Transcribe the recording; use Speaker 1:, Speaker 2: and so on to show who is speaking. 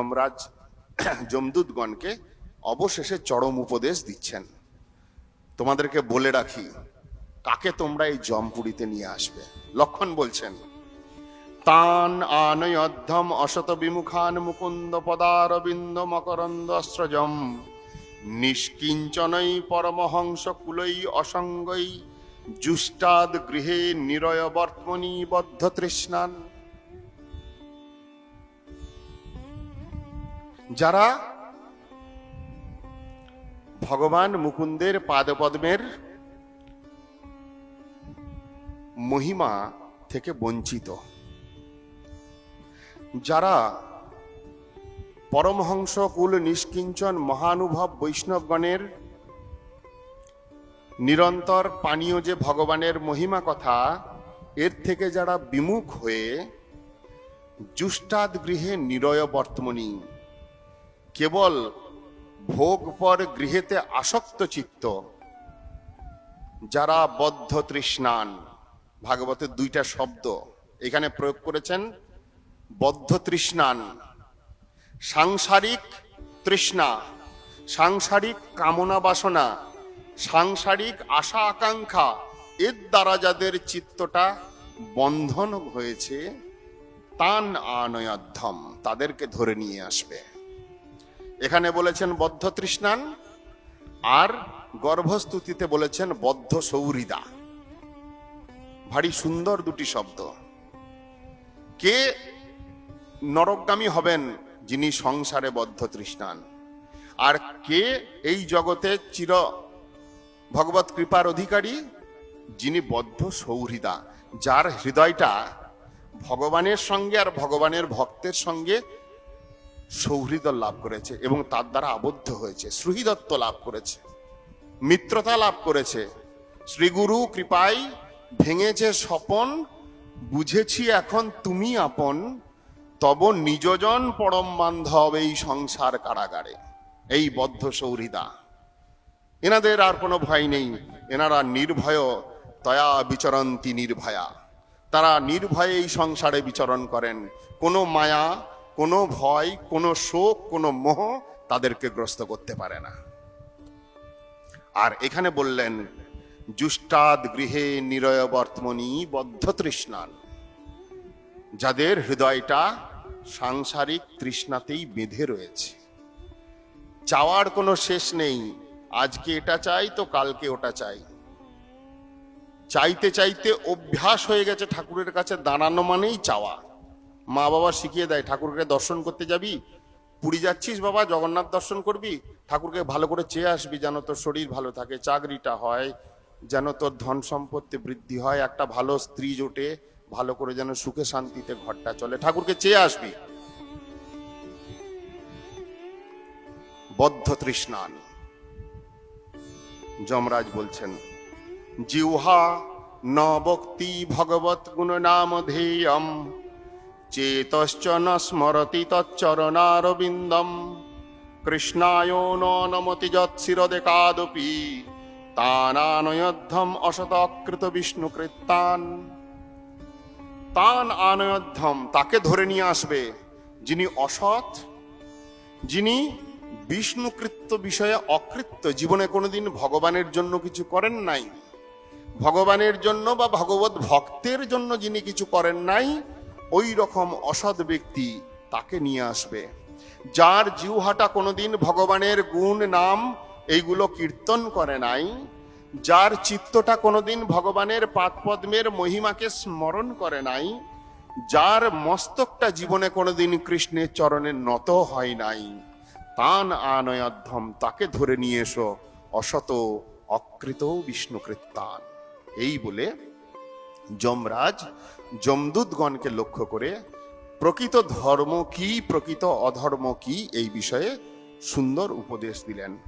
Speaker 1: যমরাজ যমদূতগণকে অবশেষে চরম উপদেশ দিচ্ছেন। তোমাদেরকে বলে রাখি, কাকে তোমরা এই জমপুরিতে নিয়ে আসবে? লক্ষণ বলছেন, তান আনয়ধ্যম অশত বিমুখান মুকুন্দ পদারবিন্দ মকরন্দ অস্ত্রজম। নিষ্কিঞ্চনই পরমহংস কুলই অসঙ্গই জুষ্টাদ গৃহে নিরয় বর্তমনি বদ্ধ তৃষ্ণান যারা ভগবান মুকুন্দের পাদপদ্মের মহিমা থেকে বঞ্চিত। যারা পরমহংস, কুল নিষ্কিঞ্চন, মহানুভব বৈষ্ণবগণের নিরন্তর পানীয় যে ভগবানের মহিমা কথা, এর থেকে যারা বিমুখ হয়ে জুষ্টাদ গৃহে নিরয় বর্তমনী কেবল ভোগ পর গৃহেতে আসক্ত চিত্ত, যারা বদ্ধ তৃষ্ণান ভাগবতের দুইটা শব্দ এখানে প্রয়োগ করেছেন, বদ্ধ তৃষ্ণান, সাংসারিক তৃষ্ণা, সাংসারিক কামনা বাসনা, সাংসারিক আশা আকাঙ্ক্ষা, এর দ্বারা যাদের চিত্তটা বন্ধন হয়েছে, তান আনয়াধ্যম তাদেরকে ধরে নিয়ে আসবে। এখানে বলেছেন বদ্ধ তৃষ্ণান, আর গর্ভস্তুতিতে বলেছেন বদ্ধ সৌরিদা। ভারী সুন্দর দুটি শব্দ। কে নরকগামী হবেন যিনি সংসারে বদ্ধ তৃষ্ণান? আর কে এই জগতে চির ভগবত কৃপার অধিকারী যিনি বদ্ধ সৌহৃদা যার হৃদয়টা ভগবানের সঙ্গে আর ভগবানের ভক্তের সঙ্গে সৌহৃদ লাভ করেছে এবং তার দ্বারা আবদ্ধ হয়েছে সুহৃদত্ব লাভ করেছে, মিত্রতা লাভ করেছে। শ্রীগুরু কৃপায় ভেঙেছে স্বপন, বুঝেছি এখন তুমি আপন, তব নিজজন পরম বান্ধব এই সংসার কারাগারে। এই বদ্ধ সৌহৃদা। এনাদের আর কোনো ভয় নেই, এনারা নির্ভয় তয়া বিচরন্তি নির্ভয়া। তারা নির্ভয়ে এই সংসারে বিচরণ করেন। কোনো মায়া কোনো ভয়, কোনো শোক, কোনো মোহ তাদেরকে গ্রস্ত করতে পারে না। আর এখানে বললেন জুষ্টাদ গৃহে নিরয় বর্তমনি বদ্ধ তৃষ্ণান। যাদের হৃদয়টা সাংসারিক তৃষ্ণাতেই বেঁধে রয়েছে। চাওয়ার কোনো শেষ নেই, আজকে এটা চাই তো কালকে ওটা চাই। চাইতে চাইতে অভ্যাস হয়ে গেছে ঠাকুরের কাছে, দাঁড়ানো মানেই চাওয়া। মা বাবা শিখিয়ে দেয়, ঠাকুরকে দর্শন করতে যাবি, পুরী যাচ্ছিস বাবা, জগন্নাথ দর্শন করবি, ঠাকুরকে ভালো করে চেয়ে আসবি যেন তোর শরীর ভালো থাকে, চাকরিটা হয়, যেন তোর ধন সম্পত্তি বৃদ্ধি হয়, একটা ভালো স্ত্রী জোটে, ভালো করে যেন সুখে শান্তিতে ঘরটা চলে। ঠাকুরকে চেয়ে আসবি। বদ্ধ তৃষ্ণান যমরাজ বলছেন, জিহ্বা ন বক্তি ভগবত গুণ নাম ধেয়ম চেতশ্চ ন স্মরতি তচ্চরণারবিন্দম কৃষ্ণায় ন নমতি যৎসিরদেকাদপি তানানয়ধ্যম অশতকৃত বিষ্ণুকৃত্তান তান আনয়ধ্যম তাকে ধরে নিয়ে আসবে। যিনি অসৎ, যিনি বিষ্ণুকৃত্য বিষয়ে অকৃত্য জীবনে কোনোদিন ভগবানের জন্য কিছু করেন নাই। ভগবানের জন্য বা ভগবত ভক্তের জন্য যিনি কিছু করেন নাই ওই রকম অসৎ ব্যক্তি তাকে নিয়ে আসবে। যার জিউহাটা কোনোদিন ভগবানের গুণ নাম এইগুলো কীর্তন করে নাই, যার চিত্তটা কোনোদিন ভগবানের পাদপদ্মের মহিমাকে স্মরণ করে নাই, যার মস্তকটা জীবনে কোনোদিন কৃষ্ণের চরণে নত হয় নাই, তান আনয়াধ্যম তাকে ধরে নিয়ে এসো, অসত অকৃত বিষ্ণুকৃত্তান। এই বলে যমরাজ, যমদূতগণকে লক্ষ্য করে প্রকৃত ধর্ম কি, প্রকৃত অধর্ম কি, এই বিষয়ে সুন্দর উপদেশ দিলেন।